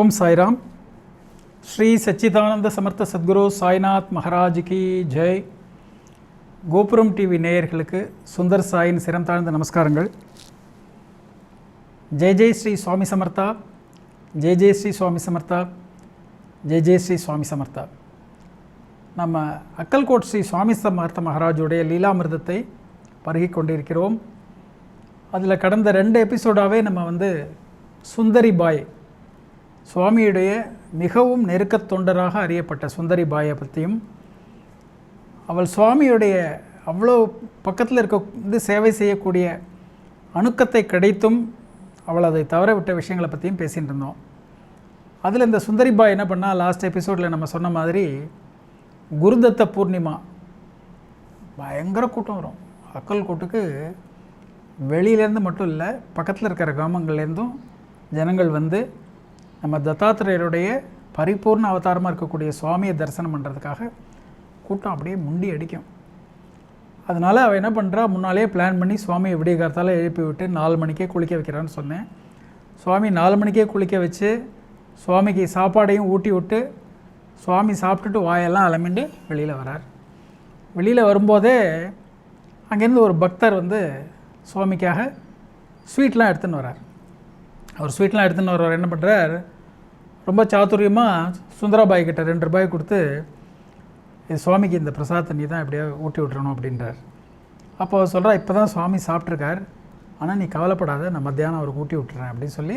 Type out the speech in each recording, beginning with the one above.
ஓம் சாய்ராம். ஸ்ரீ சச்சிதானந்த சமர்த்த சத்குரு சாய்நாத் மகாராஜ் கி ஜெய். கோபுரம் டிவி நேயர்களுக்கு சுந்தர் சாயின் சிரம் தாழ்ந்த நமஸ்காரங்கள். ஜெய் ஜெய் ஸ்ரீ சுவாமி சமர்த்தா. ஜெய் ஜெய் ஸ்ரீ சுவாமி சமர்த்தா. ஜெய் ஜெய் ஸ்ரீ சுவாமி சமர்த்தா. நம்ம அக்கல்கோட் ஸ்ரீ சுவாமி சமர்த்த மகாராஜுடைய லீலாமிர்தத்தை பருகி கொண்டிருக்கிறோம். அதில் கடந்த ரெண்டு எபிசோடாகவே நம்ம வந்து சுந்தரி பாய் சுவாமியுடைய மிகவும் நெருக்கத் தொண்டராக அறியப்பட்ட சுந்தரி பாயை பற்றியும் அவள் சுவாமியுடைய அவ்வளோ பக்கத்தில் இருக்க வந்து சேவை செய்யக்கூடிய அணுக்கத்தை கிடைத்தும் அவள் அதை தவறவிட்ட விஷயங்களை பற்றியும் பேசிகிட்டு இருந்தோம். அதில் இந்த சுந்தரிபாய் என்ன பண்ணால் லாஸ்ட் எபிசோடில் நம்ம சொன்ன மாதிரி குருதத்த பூர்ணிமா பயங்கர கூட்டம் வரும். அக்கல் கூட்டுக்கு வெளியிலேருந்து மட்டும் இல்லை பக்கத்தில் இருக்கிற கிராமங்கள்லேருந்தும் ஜனங்கள் வந்து நம்ம தத்தாத்திரேயருடைய பரிபூர்ண அவதாரமாக இருக்கக்கூடிய சுவாமியை தரிசனம் பண்ணுறதுக்காக கூட்டம் அப்படியே முண்டி அடிக்கும். அதனால் அவள் என்ன பண்ணுறா முன்னாலே பிளான் பண்ணி சுவாமியை விடிய காலத்தால் எழுப்பி விட்டு நாலு மணிக்கே குளிக்க வைக்கிறான்னு சொன்னேன். சுவாமி நாலு மணிக்கே குளிக்க வச்சு சுவாமிக்கு சாப்பாடையும் ஊட்டி விட்டு சுவாமி சாப்பிட்டுட்டு வாயெல்லாம் அலமிண்டு வெளியில் வரார். வெளியில் வரும்போதே அங்கேருந்து ஒரு பக்தர் வந்து சுவாமிக்காக ஸ்வீட்லாம் எடுத்துன்னு வரார். அவர் ஸ்வீட்லாம் எடுத்துன்னு வர்றவர் என்ன பண்ணுறார் ரொம்ப சாதுரியமாக சுந்தராபாய் கிட்ட ரெண்டு ரூபாய் கொடுத்து இது சுவாமிக்கு இந்த பிரசாதத்தை நீ தான் எப்படியோ ஊட்டி விட்டுறணும் அப்படின்றார். அப்போ சொல்கிறா இப்போ தான் சுவாமி சாப்பிட்ருக்கார் ஆனால் நீ கவலைப்படாத நான் மத்தியானம் அவருக்கு ஊட்டி விட்டுறேன் அப்படின்னு சொல்லி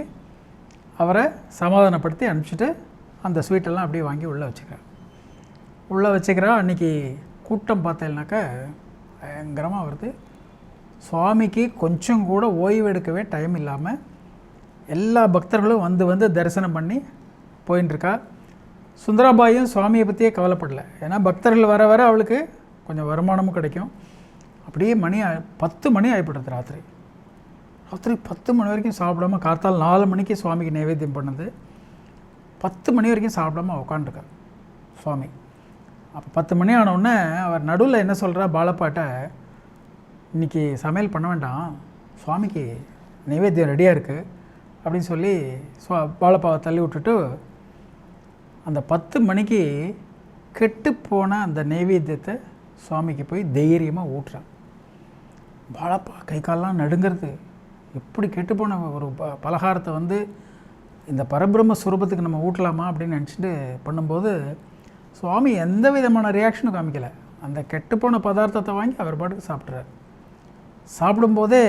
அவரை சமாதானப்படுத்தி அனுப்பிச்சிட்டு அந்த ஸ்வீட்டெல்லாம் அப்படியே வாங்கி உள்ளே வச்சுக்கிறார். உள்ளே வச்சுக்கிறா. அன்றைக்கி கூட்டம் பார்த்தேன்னாக்கா பயங்கரமாக வருது. சுவாமிக்கு கொஞ்சம் கூட ஓய்வு எடுக்கவே டைம் இல்லாமல் எல்லா பக்தர்களும் வந்து வந்து தரிசனம் பண்ணி போயின்ட்டுருக்கா சுந்தராபாயும் சுவாமியை பற்றியே கவலைப்படலை. ஏன்னா பக்தர்கள் வர வர அவளுக்கு கொஞ்சம் வருமானமும் கிடைக்கும். அப்படியே மணி பத்து மணி ஆகிப்படுறது ராத்திரி. ராத்திரி பத்து மணி வரைக்கும் சாப்பிடாம கார்த்தால் நாலு மணிக்கு சுவாமிக்கு நைவேத்தியம் பண்ணுது. பத்து மணி வரைக்கும் சாப்பிடாம உட்காந்துருக்கா சுவாமி. அப்போ பத்து மணி ஆனவுடனே அவர் நடுவில் என்ன சொல்கிறா பாலப்பாட்ட இன்னைக்கு சமையல் பண்ண வேண்டாம். சுவாமிக்கு நைவேத்தியம் ரெடியாக இருக்குது அப்படின்னு சொல்லி சுவா பாலப்பாவை தள்ளி விட்டுட்டு அந்த பத்து மணிக்கு கெட்டுப்போன அந்த நைவேத்தியத்தை சுவாமிக்கு போய் தைரியமாக ஊட்டுறான். பாலப்பா கை கால்லாம் நடுங்கிறது. எப்படி கெட்டுப்போன ஒரு ப பலகாரத்தை வந்து இந்த பரபிரம்ம ஸ்வரூபத்துக்கு நம்ம ஊட்டலாமா அப்படின்னு நினச்சிட்டு பண்ணும்போது சுவாமி எந்த விதமான ரியாக்ஷனும் காமிக்கலை. அந்த கெட்டுப்போன பதார்த்தத்தை வாங்கி அவர் பாட்டுக்கு சாப்பிட்றாரு சாப்பிடும்போதே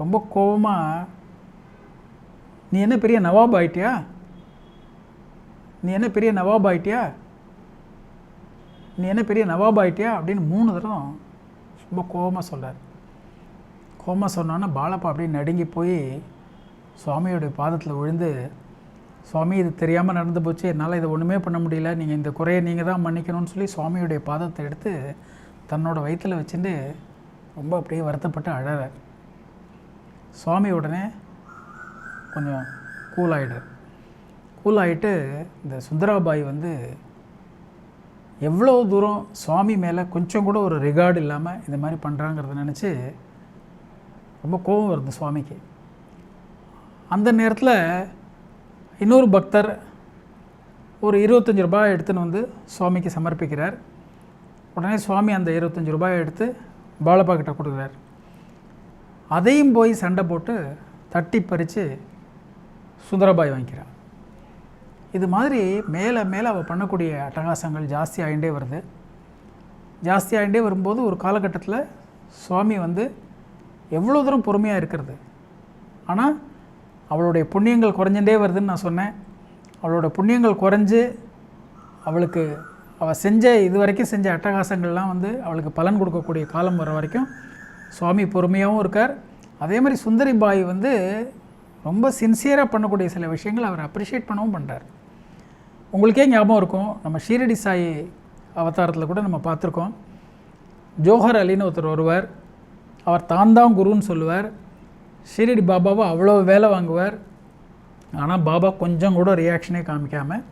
ரொம்ப கோபமாக நீ என்ன பெரிய நவாப் ஆயிட்டியா? நீ என்ன பெரிய நவாப் ஆயிட்டியா? நீ என்ன பெரிய நவாப் ஆயிட்டியா? அப்படின்னு மூணு தடவை ரொம்ப கோபமாக சொல்கிறார் கோபமாக சொன்னோன்னே பாலப்பா அப்படியே நடுங்கி போய் சுவாமியோடைய பாதத்தில் விழுந்து சுவாமி இது தெரியாமல் நடந்து போச்சு. என்னால் இதை ஒன்றுமே பண்ண முடியல. நீங்கள் இந்த குறையை நீங்கள் தான் மன்னிக்கணும்னு சொல்லி சுவாமியுடைய பாதத்தை எடுத்து தன்னோட வயிற்றில் வச்சுட்டு ரொம்ப அப்படியே வருத்தப்பட்டு அழறார். சுவாமி உடனே கொஞ்சம் கூல் ஆகிடுறார் கூல் ஆகிட்டு இந்த சுந்தராபாய் வந்து எவ்வளோ தூரம் சுவாமி மேலே கொஞ்சம் கூட ஒரு ரிகார்டு இல்லாமல் இந்த மாதிரி பண்ணுறாங்கிறத நினச்சி ரொம்ப கோபம் வருது சுவாமிக்கு. அந்த நேரத்தில் இன்னொரு பக்தர் ஒரு இருபத்தஞ்சி ரூபாய் எடுத்துன்னு வந்து சுவாமிக்கு சமர்ப்பிக்கிறார். உடனே சுவாமி அந்த இருபத்தஞ்சி ரூபாயை எடுத்து பாலப்பா கிட்ட கொடுக்குறார். அதையும் போய் சண்டை போட்டு தட்டி பறித்து சுந்தரபாய் வாங்கிக்கிறார். இது மாதிரி மேலே மேலே அவள் பண்ணக்கூடிய அட்டகாசங்கள் ஜாஸ்தி ஆகிண்டே வருது. ஜாஸ்தி ஆகிண்டே வரும்போது ஒரு காலகட்டத்தில் சுவாமி வந்து எவ்வளோ தூரம் பொறுமையாக இருக்கிறது. ஆனால் அவளுடைய புண்ணியங்கள் குறைஞ்சுட்டே வருதுன்னு நான் சொன்னேன். அவளோட புண்ணியங்கள் குறைஞ்சு அவளுக்கு அவள் செஞ்ச இது வரைக்கும் செஞ்ச அட்டகாசங்கள்லாம் வந்து அவளுக்கு பலன் கொடுக்கக்கூடிய காலம் வர வரைக்கும் சுவாமி பொறுமையாகவும் இருக்கார். அதே மாதிரி சுந்தரி பாய் வந்து ரொம்ப சின்சியராக பண்ணக்கூடிய சில விஷயங்கள் அவர் அப்ரிஷியேட் பண்ணவும் பண்ணுறார் உங்களுக்கே ஞாபகம் இருக்கும் நம்ம ஷீரடி சாய் அவதாரத்தில் கூட நம்ம பார்த்துருக்கோம். ஜோஹர் அலின்னு ஒருத்தர் வருவார். அவர் தான் தான் குருன்னு சொல்லுவார். ஷீரடி பாபாவை அவ்வளோ வேலை வாங்குவார். ஆனால் பாபா கொஞ்சம் கூட ரியாக்ஷனே காமிக்காமல்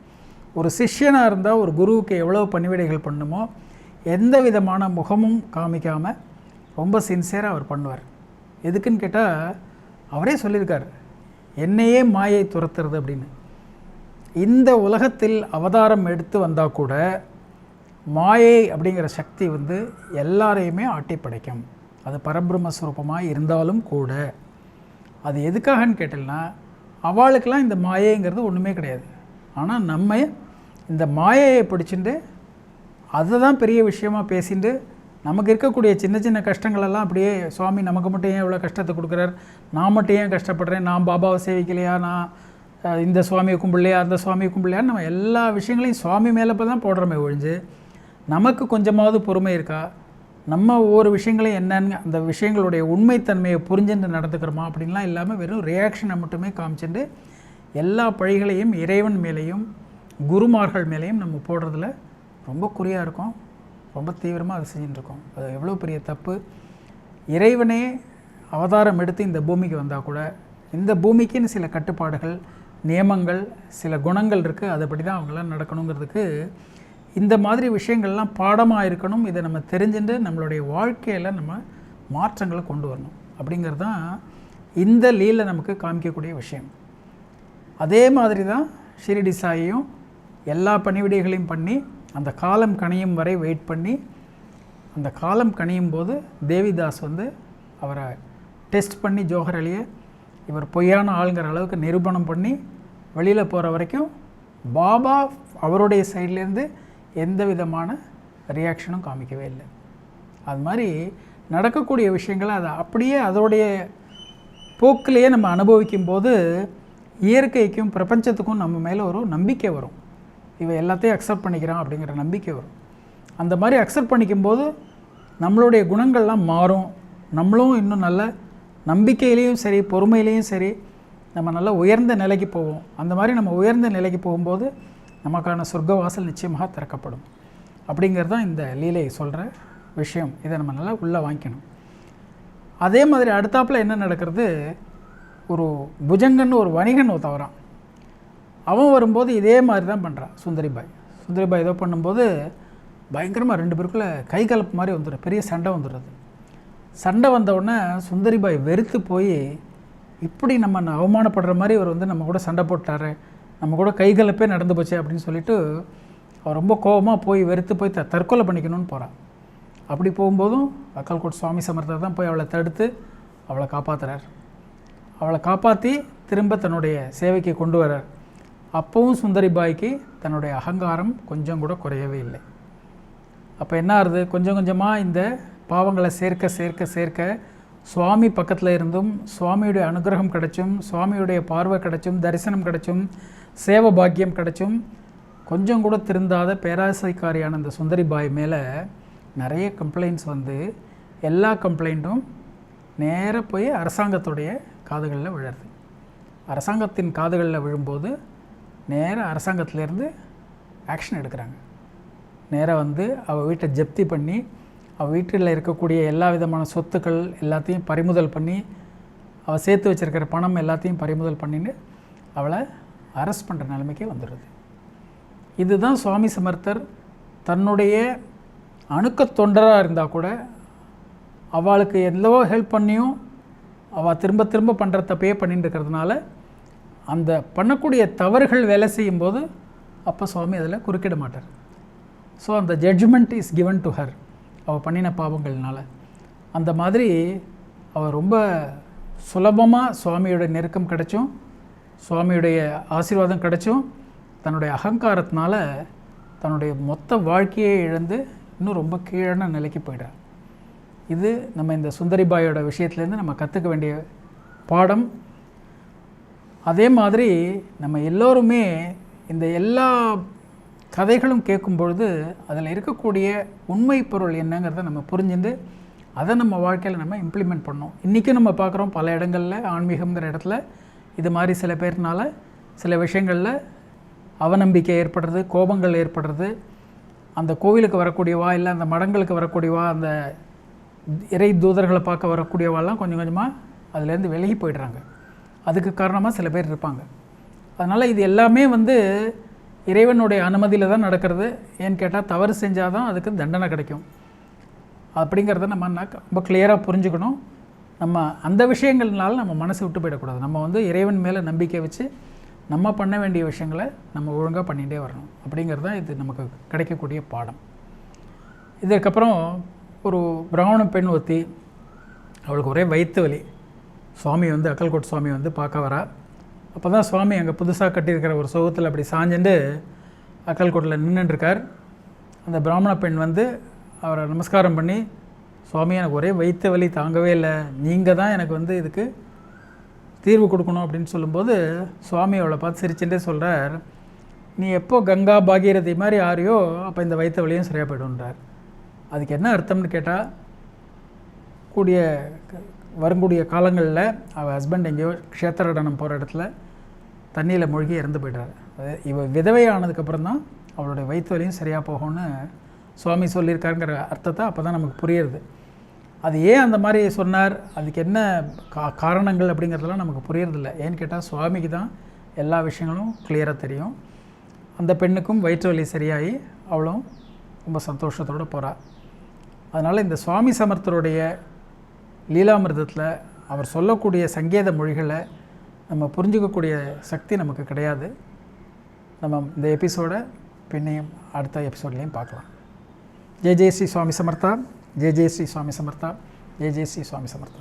ஒரு சிஷ்யனாக இருந்தால் ஒரு குருவுக்கு எவ்வளோ பணிவிடைகள் பண்ணுமோ எந்த விதமான முகமும் காமிக்காமல் ரொம்ப சின்சியராக அவர் பண்ணுவார். எதுக்குன்னு கேட்டால் அவரே சொல்லியிருக்கார். என்னையே மாயை துரத்துறது அப்படின்னு. இந்த உலகத்தில் அவதாரம் எடுத்து வந்தால் கூட மாயை அப்படிங்கிற சக்தி வந்து எல்லாரையுமே ஆட்டி படைக்கும். அது பரபிரம்மஸ்வரூபமாக இருந்தாலும் கூட. அது எதுக்காகன்னு கேட்டீங்கன்னா அவளுக்கெல்லாம் இந்த மாயைங்கிறது ஒன்றுமே கிடையாது. ஆனால் நம்ம இந்த மாயையை பிடிச்சிட்டு அதை தான் பெரிய விஷயமா பேசிட்டு நமக்கு இருக்கக்கூடிய சின்ன சின்ன கஷ்டங்களெல்லாம் அப்படியே சுவாமி நமக்கு மட்டும் ஏன் இவ்வளோ கஷ்டத்தை கொடுக்குறார்? நான் மட்டும் ஏன் கஷ்டப்படுறேன்? நான் பாபாவை சேவிக்கலையா? நான் இந்த சுவாமியை கும்பிடலையா? அந்த சுவாமியை கும்பிடலையான்னு நம்ம எல்லா விஷயங்களையும் சுவாமி மேலே தான் போடுறோமே ஒழிஞ்சு நமக்கு கொஞ்சமாவது பொறுமை இருக்கா? நம்ம ஒவ்வொரு விஷயங்களையும் என்னன்னு அந்த விஷயங்களுடைய உண்மைத்தன்மையை புரிஞ்சுட்டு நடந்துக்கிறோமா? அப்படின்லாம் இல்லாமல் வெறும் ரியாக்ஷனை மட்டுமே காமிச்சுட்டு எல்லா பழிகளையும் இறைவன் மேலேயும் குருமார்கள் மேலேயும் நம்ம போடுறதுல ரொம்ப குறியாக இருக்கும். ரொம்ப தீவிரமாக அதை செஞ்சுட்டுருக்கோம் அது எவ்வளோ பெரிய தப்பு? இறைவனே அவதாரம் எடுத்து இந்த பூமிக்கு வந்தால் கூட இந்த பூமிக்குன்னு சில கட்டுப்பாடுகள் நியமங்கள் சில குணங்கள் இருக்குது அதுபடி தான் அவங்களாம் நடக்கணுங்கிறதுக்கு இந்த மாதிரி விஷயங்கள்லாம் பாடமாக இருக்கணும். இதை நம்ம தெரிஞ்சுட்டு நம்மளுடைய வாழ்க்கையில் நம்ம மாற்றங்களை கொண்டு வரணும். அப்படிங்கிறது தான் இந்த லீலில் நமக்கு காமிக்கக்கூடிய விஷயம். அதே மாதிரி தான் ஷிரடி சாயியும் எல்லா பணிவிடைகளையும் பண்ணி அந்த காலம் கணியும் வரை வெயிட் பண்ணி அந்த காலம் கணியும் போது தேவிதாஸ் வந்து அவரை டெஸ்ட் பண்ணி ஜோஹர் அலியை இவர் பொய்யான ஆளுங்கிற அளவுக்கு நிரூபணம் பண்ணி வெளியில் போகிற வரைக்கும் பாபா அவருடைய சைட்லேருந்து எந்த விதமான ரியாக்ஷனும் காமிக்கவே இல்லை. அது மாதிரி நடக்கக்கூடிய விஷயங்களை அதை அப்படியே அதோடைய போக்கிலேயே நம்ம அனுபவிக்கும் போது இயற்கைக்கும் பிரபஞ்சத்துக்கும் நம்ம மேலே ஒரு நம்பிக்கை வரும். இவன் எல்லாத்தையும் அக்செப்ட் பண்ணிக்கிறான் அப்படிங்கிற நம்பிக்கை வரும். அந்த மாதிரி அக்செப்ட் பண்ணிக்கும்போது நம்மளுடைய குணங்கள்லாம் மாறும். நம்மளும் இன்னும் நல்ல நம்பிக்கையிலையும் சரி பொறுமையிலையும் சரி நம்ம நல்ல உயர்ந்த நிலைக்கு போவோம். அந்த மாதிரி நம்ம உயர்ந்த நிலைக்கு போகும்போது நமக்கான சொர்க்க வாசல் நிச்சயமாக திறக்கப்படும். அப்படிங்கிறது தான் இந்த லீலை சொல்கிற விஷயம். இதை நம்ம நல்லா உள்ளே வாங்கிக்கணும். அதே மாதிரி அடுத்தாப்பில் என்ன நடக்கிறது? ஒரு புஜங்கன்னு ஒரு வணிகன் ஒருத்தன் அவன் வரும்போது இதே மாதிரி தான் பண்ணுறான் சுந்தரிபாய். சுந்தரிபாய் ஏதோ பண்ணும்போது பயங்கரமாக ரெண்டு பேருக்குள்ளே கை கலப்பு மாதிரி வந்துடும் பெரிய சண்டை வந்துடுறது சண்டை வந்தவுடனே சுந்தரிபாய் வெறுத்து போய் இப்படி நம்ம அவமானப்படுற மாதிரி இவர் வந்து நம்ம கூட சண்டை போட்டாரு நம்ம கூட கை கலப்பே நடந்து போச்சு அப்படின்னு சொல்லிட்டு அவர் ரொம்ப கோபமாக போய் வெறுத்து போய் த தற்கொலை பண்ணிக்கணும்னு போகிறான் அப்படி போகும்போதும் அக்கல்கோட் சுவாமி சமர்த்தர் தான் போய் அவளை தடுத்து அவளை காப்பாத்துறார். அவளை காப்பாற்றி திரும்ப தன்னுடைய சேவைக்கு கொண்டு வரார் அப்பவும் சுந்தரிபாய்க்கு தன்னுடைய அகங்காரம் கொஞ்சம் கூட குறையவே இல்லை. அப்போ என்ன ஆகுது கொஞ்சம் கொஞ்சமாக இந்த பாவங்களை சேர்க்க சேர்க்க சேர்க்க சுவாமி பக்கத்தில் இருந்தும் சுவாமியுடைய அனுகிரகம் கிடைச்சும் சுவாமியுடைய பார்வை கிடைச்சும் தரிசனம் கிடைச்சும் சேவ பாக்கியம் கிடைச்சும் கொஞ்சம் கூட திருந்தாத பேராசைக்காரியான அந்த சுந்தரிபாய் மேலே நிறைய கம்ப்ளைண்ட்ஸ் வந்து எல்லா கம்ப்ளைண்ட்டும் நேராக போய் அரசாங்கத்துடைய காதுகளில் விழுறது. அரசாங்கத்தின் காதுகளில் விழும்போது நேராக அரசாங்கத்திலேருந்து ஆக்ஷன் எடுக்கிறாங்க. நேராக வந்து அவள் வீட்டை ஜப்தி பண்ணி அவள் வீட்டில் இருக்கக்கூடிய எல்லா விதமான சொத்துக்கள் எல்லாத்தையும் பறிமுதல் பண்ணி அவள் சேர்த்து வச்சுருக்கிற பணம் எல்லாத்தையும் பறிமுதல் பண்ணின்னு அவளை அரெஸ்ட் பண்ணுற நிலைமைக்கே வந்துடுது. இதுதான் சுவாமி சமர்த்தர் தன்னுடைய அணுக்கத் தொண்டராக இருந்தால் கூட அவளுக்கு எவ்வளவோ ஹெல்ப் பண்ணியும் அவள் திரும்ப திரும்ப பண்ணுற தப்பையே பண்ணிட்டு இருக்கிறதுனால அந்த பண்ணக்கூடிய தவறுகள் வேலை செய்யும்போது அப்போ சுவாமி அதில் குறுக்கிட மாட்டார். ஸோ அந்த judgement is given to her அவள் பண்ணின பாவங்கள்னால. அந்த மாதிரி அவள் ரொம்ப சுலபமாக சுவாமியோட நெருக்கம் கிடைச்சும் சுவாமியுடைய ஆசீர்வாதம் கிடைச்சும் தன்னுடைய அகங்காரத்தினால தன்னுடைய மொத்த வாழ்க்கையை இழந்து இன்னும் ரொம்ப கீழான நிலைக்கு போயிடுறாள் இது நம்ம இந்த சுந்தரிபாயோட விஷயத்துலேருந்து நம்ம கற்றுக்க வேண்டிய பாடம். அதே மாதிரி நம்ம எல்லோருமே இந்த எல்லா கதைகளும் கேட்கும் பொழுது அதில் இருக்கக்கூடிய உண்மை பொருள் என்னங்கிறத நம்ம புரிஞ்சுண்டு அதை நம்ம வாழ்க்கையில் நம்ம இம்ப்ளிமெண்ட் பண்ணோம் இன்றைக்கும் நம்ம பார்க்குறோம் பல இடங்களில் ஆன்மீகம்ங்கிற இடத்துல இது மாதிரி சில பேர்னால சில விஷயங்களில் அவநம்பிக்கை ஏற்படுறது கோபங்கள் ஏற்படுறது அந்த கோவிலுக்கு வரக்கூடியவா இல்லை அந்த மடங்களுக்கு வரக்கூடியவா அந்த இறை தூதர்களை பார்க்க வரக்கூடியவாலாம் கொஞ்சம் கொஞ்சமாக அதுலேருந்து விலகி போயிடுறாங்க. அதுக்கு காரணமாக சில பேர் இருப்பாங்க. அதனால் இது எல்லாமே வந்து இறைவனுடைய அனுமதியில் தான் நடக்கிறது. ஏன்னு கேட்டால் தவறு செஞ்சால் தான் அதுக்கு தண்டனை கிடைக்கும். அப்படிங்கிறத நம்ம ரொம்ப கிளியராக புரிஞ்சுக்கணும். நம்ம அந்த விஷயங்கள்னால நம்ம மனசு விட்டு போயிடக்கூடாது. நம்ம வந்து இறைவன் மேலே நம்பிக்கை வச்சு நம்ம பண்ண வேண்டிய விஷயங்களை நம்ம ஒழுங்காக பண்ணிகிட்டே வரணும். அப்படிங்கிறது தான் இது நமக்கு கிடைக்கக்கூடிய பாடம். இதற்கப்புறம் ஒரு பிராமண பெண் ஒத்தி அவளுக்கு ஒரே வயிற்று வலி. சுவாமி வந்து அக்கல்கோட் சுவாமி வந்து பார்க்க வரா. அப்போ தான் சுவாமி அங்கே புதுசாக கட்டியிருக்கிற ஒரு சோகத்தில் அப்படி சாஞ்சுண்டு அக்கல்கோட்டில் நின்றுட்டுருக்கார் அந்த பிராமண பெண் வந்து அவரை நமஸ்காரம் பண்ணி சுவாமி எனக்கு ஒரே வயிற்று வலி தாங்கவே இல்லை. நீங்கள் தான் எனக்கு வந்து இதுக்கு தீர்வு கொடுக்கணும் அப்படின்னு சொல்லும்போது சுவாமி அவளை பார்த்து சிரிச்சுட்டே சொல்கிறார் நீ எப்போ கங்கா பாகீரதி மாதிரி ஆறியோ அப்போ இந்த வயிற்று வலியும் சரியாக போய்டுன்றார் அதுக்கு என்ன அர்த்தம்னு கேட்டால் கூடிய வரக்கூடிய காலங்களில் அவள் ஹஸ்பண்ட் எங்கேயோ க்ஷேத்திரடனம் போகிற இடத்துல தண்ணியில் மூழ்கி இறந்து போய்ட்டார் அது இவ விதவை ஆனதுக்கப்புறம் தான் அவளுடைய வயிற்று வலியும் சரியாக போகும்னு சுவாமி சொல்லியிருக்காருங்கிற அர்த்தத்தை அப்போ தான் நமக்கு புரியுறது. அது ஏன் அந்த மாதிரி சொன்னார்? அதுக்கு என்ன கா காரணங்கள் அப்படிங்கிறதெல்லாம் நமக்கு புரியறதில்ல. ஏன்னு கேட்டால் சுவாமிக்கு தான் எல்லா விஷயங்களும் கிளியராக தெரியும். அந்த பெண்ணுக்கும் வயிற்று வலி சரியாகி அவளும் ரொம்ப சந்தோஷத்தோடு போகிறாள் அதனால் இந்த சுவாமி சமர்த்தருடைய லீலாமிர்தத்தில் அவர் சொல்லக்கூடிய சங்கேத மொழிகளை நம்ம புரிஞ்சுக்கக்கூடிய சக்தி நமக்கு கிடையாது. நம்ம இந்த எபிசோட பின்னையும் அடுத்த எபிசோட்லேயும் பார்க்கலாம். ஜெய் ஜெய் ஸ்ரீ சுவாமி சமர்த்தா ஜெய் ஜெய் ஸ்ரீ சுவாமி சமர்த்தா ஜெய் ஜெய் ஸ்ரீ சுவாமி சமர்த்தா.